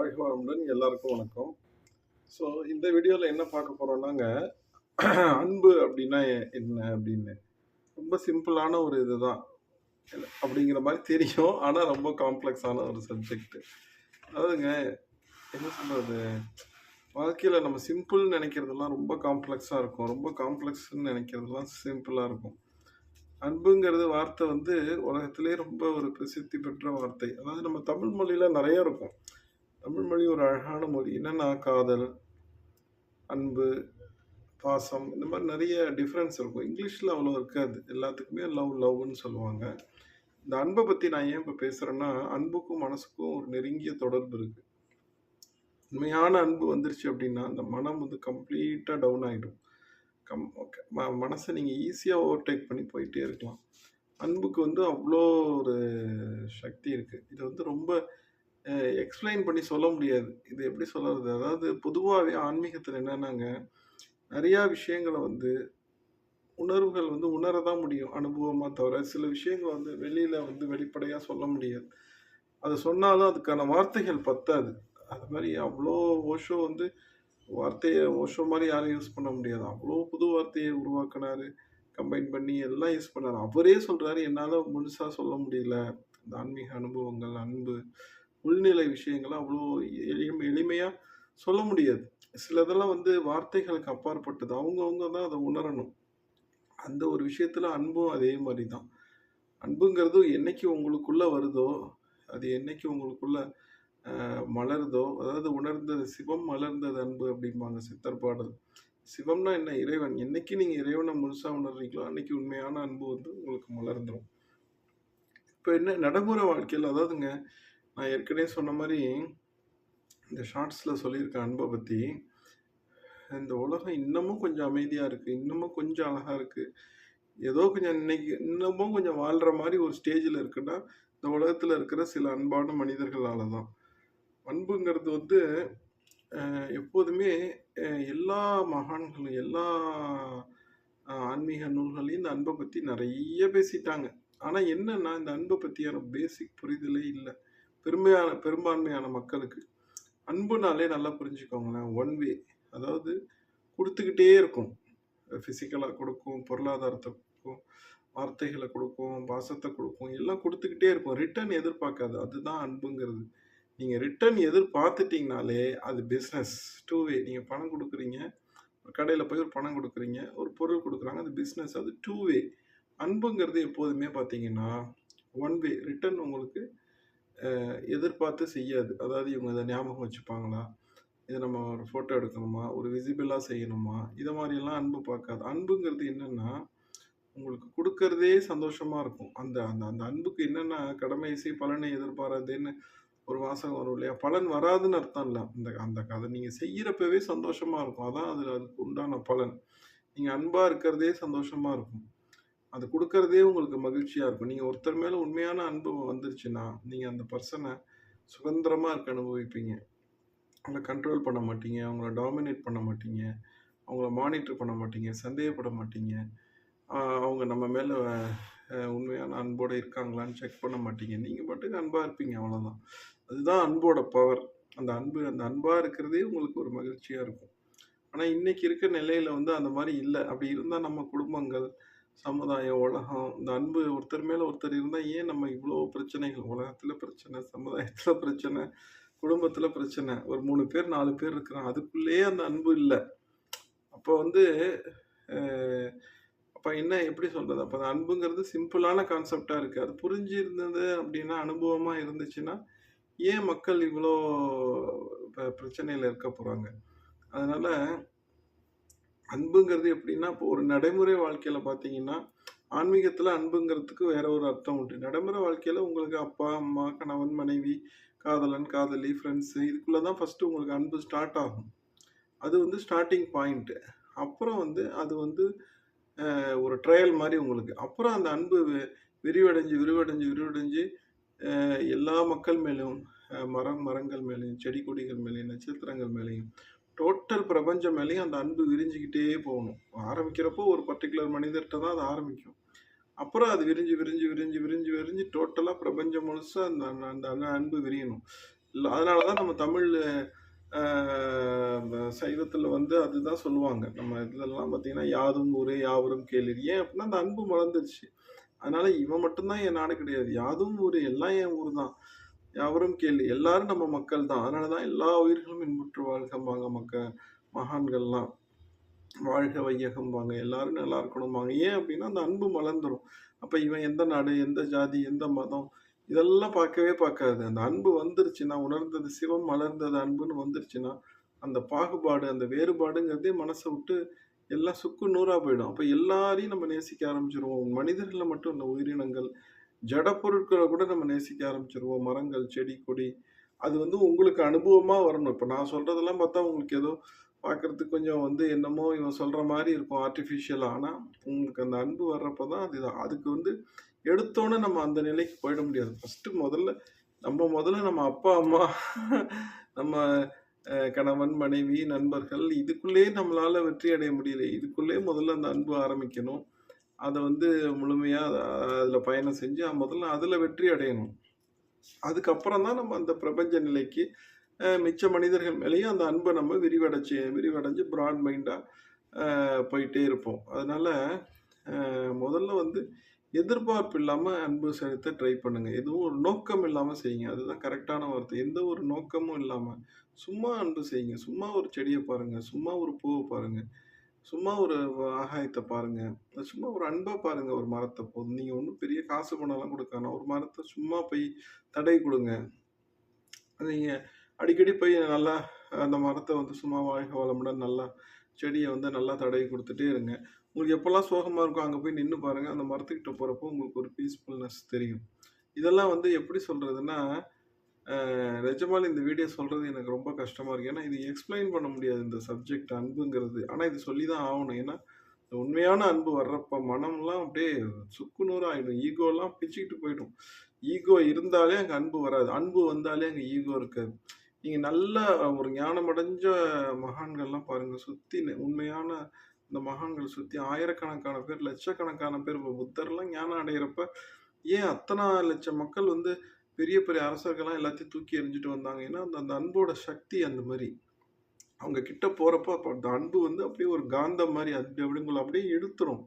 வாழ்க எல்லாருக்கும் வணக்கம். ஸோ இந்த வீடியோவில் என்ன பார்க்க போகிறோம்னாங்க அன்பு அப்படின்னா என்ன அப்படின்னு. ரொம்ப சிம்பிளான ஒரு இதுதான். அப்படிங்கிற மாதிரி தெரியும் ஆனால் ரொம்ப காம்ப்ளெக்ஸான ஒரு சப்ஜெக்ட் அதாவதுங்க என்ன சொல்கிறது வாழ்க்கையில் நம்ம சிம்பிள் நினைக்கிறதெல்லாம் ரொம்ப காம்ப்ளெக்ஸாக இருக்கும். ரொம்ப காம்ப்ளெக்ஸ்ன்னு நினைக்கிறதெல்லாம் சிம்பிளாக இருக்கும். அன்புங்கிறது வார்த்தை வந்து உலகத்திலே ரொம்ப ஒரு பிரசித்தி பெற்ற வார்த்தை. அதாவது நம்ம தமிழ் மொழியில் நிறைய இருக்கும். தமிழ் மொழி ஒரு அழகான மொழி. என்னென்னா காதல் அன்பு பாசம் இந்த மாதிரி நிறைய டிஃப்ரென்ஸ் இருக்கும். இங்கிலீஷில் அவ்வளோ இருக்காது. எல்லாத்துக்குமே லவ் லவ்னு சொல்லுவாங்க. இந்த அன்பை பற்றி நான் ஏன் இப்போ பேசுகிறேன்னா அன்புக்கும் மனசுக்கும் ஒரு நெருங்கிய தொடர்பு இருக்குது உண்மையான அன்பு வந்துருச்சு அப்படின்னா அந்த மனம் வந்து கம்ப்ளீட்டாக டவுன் ஆகிடும் கம் ஓகே ம மனசை நீங்கள் ஈஸியாக ஓவர்டேக் பண்ணி போயிட்டே இருக்கலாம். அன்புக்கு வந்து அவ்வளோ ஒரு சக்தி இருக்குது இது வந்து ரொம்ப எக்ஸ்பிளைன் பண்ணி சொல்ல முடியாது. இது எப்படி சொல்கிறது அதாவது பொதுவாகவே ஆன்மீகத்தில் என்னென்னாங்க நிறையா விஷயங்களை வந்து உணர்வுகள் வந்து உணர தான் முடியும். அனுபவமாக தவிர சில விஷயங்கள் வந்து வெளியில் வந்து வெளிப்படையாக சொல்ல முடியாது. அது சொன்னாலும் அதுக்கான வார்த்தைகள் பத்தாது. அது மாதிரி அவ்வளோ ஓஷோ வந்து வார்த்தையை ஓஷோ மாதிரி யாரும் யூஸ் பண்ண முடியாது. அவ்வளோ புது வார்த்தையை உருவாக்குனாரு கம்பைன் பண்ணி எல்லாம் யூஸ் பண்ணாரு. அவரே சொல்கிறாரு என்னால் முழுசாக சொல்ல முடியல. இந்த ஆன்மீக அனுபவங்கள் அன்பு உள்நிலை விஷயங்களை அவ்வளோ எளிமை எளிமையாக சொல்ல முடியாது. சிலதெல்லாம் வந்து வார்த்தைகளுக்கு அப்பாற்பட்டது. அவங்கவுங்க தான் அதை உணரணும். அந்த ஒரு விஷயத்தில் அன்பும் அதே மாதிரி தான். அன்புங்கிறது என்னைக்கு உங்களுக்குள்ளே வருதோ அது என்னைக்கு உங்களுக்குள்ள மலருதோ அதாவது உணர்ந்தது சிவம் மலர்ந்தது அன்பு அப்படிம்பாங்க சித்தர் பாடல். சிவம்னா என்ன? இறைவன். என்னைக்கு நீங்கள் இறைவனை முழுசாக உணர்றீங்களோ அன்னைக்கு உண்மையான அன்பு வந்து உங்களுக்கு மலர்ந்துடும் இப்போ என்ன? நடைமுறை வாழ்க்கையில் அதாவதுங்க நான் ஏற்கனவே சொன்ன மாதிரி இந்த ஷார்ட்ஸில் சொல்லியிருக்க அன்பை பற்றி இந்த உலகம் இன்னமும் கொஞ்சம் அமைதியாக இருக்குது இன்னமும் கொஞ்சம் அழகாக இருக்குது ஏதோ கொஞ்சம் இன்னைக்கு இன்னமும் கொஞ்சம் வாழ்கிற மாதிரி ஒரு ஸ்டேஜில் இருக்குன்னா இந்த உலகத்தில் இருக்கிற சில அன்பான மனிதர்களால் தான் அன்புங்கிறது வந்து எப்போதுமே எல்லா மகான்களும் எல்லா ஆன்மீக நூல்களையும் இந்த அன்பை பற்றி நிறைய பேசிட்டாங்க. ஆனால் என்னன்னா இந்த அன்பை பற்றியான பேசிக் புரிதலே இல்லை. பெருமையான பெரும்பான்மையான மக்களுக்கு அன்புனாலே நல்லா புரிஞ்சுக்கோங்களேன். ஒன் வே அதாவது கொடுத்துக்கிட்டே இருக்கும். ஃபிசிக்கலாக கொடுக்கும் பொருளாதாரத்தை கொடுக்கும் வார்த்தைகளை கொடுக்கும் பாசத்தை கொடுக்கும் எல்லாம் கொடுத்துக்கிட்டே இருக்கும். ரிட்டர்ன் எதிர்பார்க்காது. அதுதான் அன்புங்கிறது. நீங்கள் ரிட்டர்ன் எதிர்பார்த்துட்டிங்கனாலே அது பிஸ்னஸ் டூ வே நீங்கள் பணம் கொடுக்குறீங்க ஒரு கடையில் போய் ஒரு பணம் கொடுக்குறீங்க ஒரு பொருள் கொடுக்குறாங்க அது பிஸ்னஸ் அது டூ வே அன்புங்கிறது எப்போதுமே பார்த்தீங்கன்னா ஒன் வே ரிட்டர்ன் உங்களுக்கு எதிர்பார்த்து செய்யாது. அதாவது இவங்க அதை ஞாபகம் வச்சுப்பாங்களா? இதை நம்ம ஒரு ஃபோட்டோ எடுக்கணுமா? ஒரு விசிபிளாக செய்யணுமா? இதை மாதிரியெல்லாம் அன்பு பார்க்காது. அன்புங்கிறது என்னென்னா உங்களுக்கு கொடுக்கறதே சந்தோஷமாக இருக்கும். அந்த அந்த அந்த அன்புக்கு என்னென்ன கடமை இசை பலனை எதிர்பாராதுன்னு ஒரு வாசகம் வரும் இல்லையா? பலன் வராதுன்னு அர்த்தம் இல்லை. அந்த அந்த அதை நீங்கள் செய்கிறப்பவே சந்தோஷமாக இருக்கும். அதான் அதில் அதுக்கு உண்டான பலன். நீங்கள் அன்பாக இருக்கிறதே சந்தோஷமாக இருக்கும். அது கொடுக்கறதே உங்களுக்கு மகிழ்ச்சியாக இருக்கும். நீங்கள் ஒருத்தர் மேலே உண்மையான அன்பு வந்துருச்சுன்னா நீங்கள் அந்த பர்சனை சுதந்திரமாக இருக்க அனுபவிப்பீங்க. அவங்கள கண்ட்ரோல் பண்ண மாட்டீங்க. அவங்கள டாமினேட் பண்ண மாட்டீங்க. அவங்கள மானிட்டர் பண்ண மாட்டீங்க. சந்தேகப்பட மாட்டீங்க. அவங்க நம்ம மேலே உண்மையான அன்போடு இருக்காங்களான்னு செக் பண்ண மாட்டீங்க. நீங்கள் பாட்டுக்கு அன்பாக இருப்பீங்க. அவ்வளோதான் அதுதான் அன்போட பவர் அந்த அன்பு அந்த அன்பாக இருக்கிறதே உங்களுக்கு ஒரு மகிழ்ச்சியாக இருக்கும். ஆனால் இன்னைக்கு இருக்க நிலையில் வந்து அந்த மாதிரி இல்லை. அப்படி இருந்தால் நம்ம குடும்பங்கள் சமுதாயம் உலகம் இந்த அன்பு ஒருத்தர் மேலே ஒருத்தர் இருந்தால் ஏன் நம்ம இவ்வளோ பிரச்சனைகள்? உலகத்தில் பிரச்சனை சமுதாயத்தில் பிரச்சனை குடும்பத்தில் பிரச்சனை. ஒரு மூணு பேர் நாலு பேர் இருக்கிறான் அதுக்குள்ளேயே அந்த அன்பு இல்லை. அப்போ வந்து அப்போ என்ன எப்படி சொல்கிறது அப்போ அந்த அன்புங்கிறது சிம்பிளான கான்செப்டாக இருக்குது அது புரிஞ்சு இருந்தது அப்படின்னா அனுபவமாக இருந்துச்சுன்னா ஏன் மக்கள் இவ்வளோ பிரச்சனையில் இருக்க போகிறாங்க அதனால் அன்புங்கிறது எப்படின்னா இப்போ ஒரு நடைமுறை வாழ்க்கையில் பார்த்தீங்கன்னா ஆன்மீகத்தில் அன்புங்கிறதுக்கு வேற ஒரு அர்த்தம் உண்டு. நடைமுறை வாழ்க்கையில் உங்களுக்கு அப்பா அம்மா கணவன் மனைவி காதலன் காதலி ஃப்ரெண்ட்ஸு இதுக்குள்ளே தான் ஃபஸ்ட்டு உங்களுக்கு அன்பு ஸ்டார்ட் ஆகும். அது வந்து ஸ்டார்டிங் பாயிண்ட்டு அப்புறம் வந்து அது வந்து ஒரு ட்ரையல் மாதிரி உங்களுக்கு. அப்புறம் அந்த அன்பு வி- விரிவடைஞ்சு விரிவடைஞ்சு விரிவடைஞ்சு எல்லா மக்கள் மேலேயும் மரம் மரங்கள் மேலேயும் செடி கொடிகள் மேலேயும் நட்சத்திரங்கள் மேலேயும் டோட்டல் பிரபஞ்சம் மேலேயும் அந்த அன்பு விரிஞ்சுக்கிட்டே போகணும். ஆரம்பிக்கிறப்போ ஒரு பர்டிகுலர் மனிதர்கிட்ட தான் அது ஆரம்பிக்கும். அப்புறம் அது விரிஞ்சு விரிஞ்சு விரிஞ்சு விரிஞ்சு விரிஞ்சு டோட்டலாக பிரபஞ்சம் முழுசாக அந்த அந்த அன்பு விரியணும். இல்லை அதனால தான் நம்ம தமிழ் சைவத்தில் வந்து அதுதான் சொல்லுவாங்க. நம்ம இதெல்லாம் பார்த்தீங்கன்னா யாதும் ஊரே யாவரும் கேளீர். ஏன் அப்படின்னா அந்த அன்பு மலர்ந்துருச்சு. அதனால இவன் மட்டும்தான் என் நாடு கிடையாது. யாதும் ஊர் எல்லாம் என் ஊர் தான் யாவரும் கேள்வி. எல்லாரும் நம்ம மக்கள் தான் அதனால தான் எல்லா உயிர்களும் இன்புற்று வாழ்கம்பாங்க மக்க மகான்கள்லாம். வாழ்க வையகம்பாங்க. எல்லாரும் நல்லா இருக்கணும்பாங்க. ஏன் அப்படின்னா அந்த அன்பு மலர்ந்துடும் அப்போ இவன் எந்த நாடு எந்த ஜாதி எந்த மதம் இதெல்லாம் பார்க்கவே பார்க்காது. அந்த அன்பு வந்துருச்சுன்னா உணர்ந்தது சிவம் மலர்ந்தது அன்புன்னு வந்துருச்சுன்னா அந்த பாகுபாடு அந்த வேறுபாடுங்கிறதே மனசை விட்டு எல்லாம் சுக்கு நூறாக போயிடும். அப்போ எல்லாரையும் நம்ம நேசிக்க ஆரம்பிச்சிருவோம். மனிதர்களை மட்டும் இல்லை உயிரினங்கள் ஜட பொருட்களை கூட நம்ம நேசிக்க ஆரம்பிச்சிருவோம். மரங்கள் செடி கொடி. அது வந்து உங்களுக்கு அனுபவமாக வரணும். இப்போ நான் சொல்கிறதெல்லாம் பார்த்தா உங்களுக்கு ஏதோ பார்க்குறதுக்கு கொஞ்சம் வந்து என்னமோ இவன் சொல்கிற மாதிரி இருக்கும் ஆர்டிஃபிஷியலாக ஆனால் உங்களுக்கு அந்த அன்பு வர்றப்போ தான் அது அதுக்கு வந்து எடுத்தோன்னே நம்ம அந்த நிலைக்கு போயிட முடியாது. ஃபஸ்ட்டு முதல்ல நம்ம முதல்ல நம்ம அப்பா அம்மா நம்ம கணவன் மனைவி நண்பர்கள் இதுக்குள்ளேயே நம்மளால் வெற்றி அடைய முடியல. இதுக்குள்ளேயே முதல்ல அந்த அன்பு ஆரம்பிக்கணும். அதை வந்து முழுமையாக அதில் பயணம் செஞ்சு முதல்ல அதில் வெற்றி அடையணும். அதுக்கப்புறம் தான் நம்ம அந்த பிரபஞ்ச நிலைக்கு மிச்ச மனிதர்கள் மேலேயும் அந்த அன்பை நம்ம விரிவடைச்சு விரிவடைஞ்சு ப்ராட் மைண்டாக போயிட்டே இருப்போம். அதனால் முதல்ல வந்து எதிர்பார்ப்பு இல்லாமல் அன்பு செலுத்த ட்ரை பண்ணுங்கள் எதுவும் ஒரு நோக்கம் இல்லாமல் செய்யுங்க. அதுதான் கரெக்டான வார்த்தை. எந்த ஒரு நோக்கமும் இல்லாமல் சும்மா அன்பு செய்யுங்க. சும்மா ஒரு செடியை பாருங்கள் சும்மா ஒரு பூவை பாருங்கள் சும்மா ஒரு ஆகாயத்தை பாருங்க. சும்மா ஒரு அன்பா பாருங்க ஒரு மரத்தை போதும். நீங்க ஒன்றும் பெரிய காசு பணம்லாம் கொடுக்கணும் ஒரு மரத்தை சும்மா போய் தடை கொடுங்க. நீங்க அடிக்கடி போய் நல்லா அந்த மரத்தை வந்து சும்மா வாழ்க வளமுடன் நல்லா செடியை வந்து நல்லா தடவி கொடுத்துட்டே இருங்க. உங்களுக்கு எப்போல்லாம் சோகமாக இருக்கோ அங்கே போய் நின்று பாருங்கள் அந்த மரத்துக்கிட்ட போகிறப்போ உங்களுக்கு ஒரு பீஸ்ஃபுல்னஸ் தெரியும். இதெல்லாம் வந்து எப்படி சொல்கிறதுன்னா நிஜமால இந்த வீடியோ சொல்கிறது எனக்கு ரொம்ப கஷ்டமாக இருக்குது ஏன்னா இது எக்ஸ்பிளைன் பண்ண முடியாது இந்த சப்ஜெக்ட் அன்புங்கிறது. ஆனால் இது சொல்லி தான் ஆகணும். ஏன்னா உண்மையான அன்பு வர்றப்ப மனம்லாம் அப்படியே சுக்குநூறு ஆகிடும் ஈகோலாம் பிச்சுக்கிட்டு போயிடும். ஈகோ இருந்தாலே அங்கே அன்பு வராது. அன்பு வந்தாலே அங்கே ஈகோ இருக்காது. நீங்கள் நல்ல ஒரு ஞானமடைஞ்ச மகான்கள்லாம் பாருங்கள் சுற்றி உண்மையான இந்த மகான்கள் சுற்றி ஆயிரக்கணக்கான பேர் லட்சக்கணக்கான பேர். இப்போ புத்தர்லாம் ஞானம் அடைகிறப்ப ஏன் அத்தனை லட்சம் மக்கள் வந்து பெரிய பெரிய அரசர்கள்லாம் எல்லாத்தையும் தூக்கி எறிஞ்சிட்டு வந்தாங்க. ஏன்னா அந்த அந்த அன்போட சக்தி அந்த மாதிரி. அவங்க கிட்ட போகிறப்போ அப்போ அந்த அன்பு வந்து அப்படியே ஒரு காந்தம் மாதிரி அது அப்படிங்களை அப்படியே இழுத்துரும்.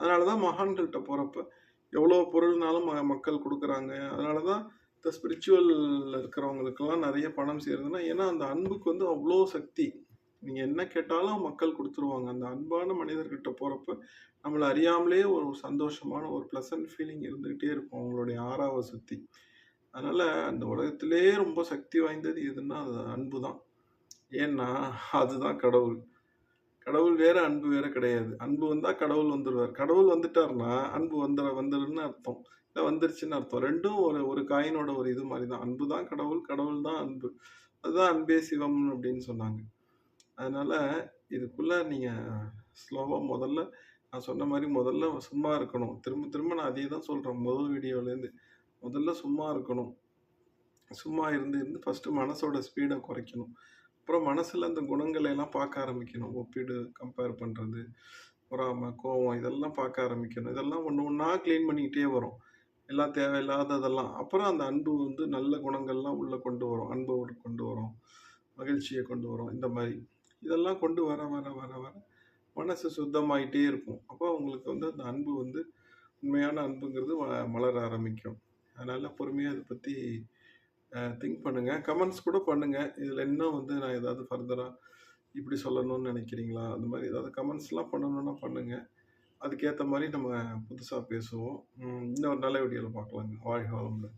அதனால தான் மகான்கள்கிட்ட போகிறப்ப எவ்வளோ பொருள்னாலும் ம மக்கள் கொடுக்குறாங்க. அதனால தான் இந்த ஸ்பிரிச்சுவலில் இருக்கிறவங்களுக்கெல்லாம் நிறைய பணம் சேருதுன்னா ஏன்னா அந்த அன்புக்கு வந்து அவ்வளோ சக்தி. நீங்கள் என்ன கேட்டாலும் மக்கள் கொடுத்துருவாங்க. அந்த அன்பான மனிதர்கிட்ட போகிறப்ப நம்மளை அறியாமலே ஒரு சந்தோஷமான ஒரு ப்ளசன்ட் ஃபீலிங் இருந்துக்கிட்டே இருக்கும். அவங்களுடைய ஆறாவை சுற்றி அதனால் அந்த உலகத்திலே ரொம்ப சக்தி வாய்ந்தது எதுன்னா அது அன்பு தான் ஏன்னா அதுதான் கடவுள். கடவுள் வேற அன்பு வேற கிடையாது. அன்பு வந்தால் கடவுள் வந்துடுவார் கடவுள் வந்துட்டார்னா அன்பு வந்துட வந்துடுன்னு அர்த்தம். இல்லை வந்துருச்சுன்னு அர்த்தம். ரெண்டும் ஒரு ஒரு காயினோட ஒரு இது மாதிரி தான் அன்பு தான் கடவுள் கடவுள் தான் அன்பு. அதுதான் அன்பே சிவம் அப்படின்னு சொன்னாங்க. அதனால் இதுக்குள்ளே நீங்கள் ஸ்லோவாக முதல்ல நான் சொன்ன மாதிரி முதல்ல சும்மா இருக்கணும். திரும்ப திரும்ப நான் அதே தான் சொல்கிறேன் முதல் வீடியோலேருந்து. முதல்ல சும்மா இருக்கணும். சும்மா இருந்து இருந்து ஃபஸ்ட்டு மனசோட ஸ்பீடை குறைக்கணும். அப்புறம் மனசில் அந்த குணங்களை எல்லாம் பார்க்க ஆரம்பிக்கணும். ஒப்பீடு கம்பேர் பண்ணுறது பொறாமை கோவம் இதெல்லாம் பார்க்க ஆரம்பிக்கணும். இதெல்லாம் ஒன்று ஒன்றா க்ளீன் பண்ணிக்கிட்டே வரும். எல்லாம் தேவையில்லாததெல்லாம். அப்புறம் அந்த அன்பு வந்து நல்ல குணங்கள்லாம் உள்ளே கொண்டு வரும். அன்போடு கொண்டு வரும். மகிழ்ச்சியை கொண்டு வரும். இந்த மாதிரி. இதெல்லாம் கொண்டு வர வர வர வர மனசு சுத்தமாயிட்டே இருக்கும். அப்போ அவங்களுக்கு வந்து அந்த அன்பு வந்து உண்மையான அன்புங்கிறது வ- மலர ஆரம்பிக்கும். அதனால் பொறுமையாக அதை பற்றி திங்க் பண்ணுங்கள் கமெண்ட்ஸ் கூட பண்ணுங்கள் இதில் இன்னும் வந்து நான் ஏதாவது ஃபர்தராக இப்படி சொல்லணும்னு நினைக்கிறீங்களா? அந்த மாதிரி ஏதாவது கமெண்ட்ஸ்லாம் பண்ணணும்னா பண்ணுங்கள் அதுக்கேற்ற மாதிரி நம்ம புதுசாக பேசுவோம். இன்னொரு நல்ல வீடியோவில் பார்க்கலாங்க வாழ்க வளமுடன்.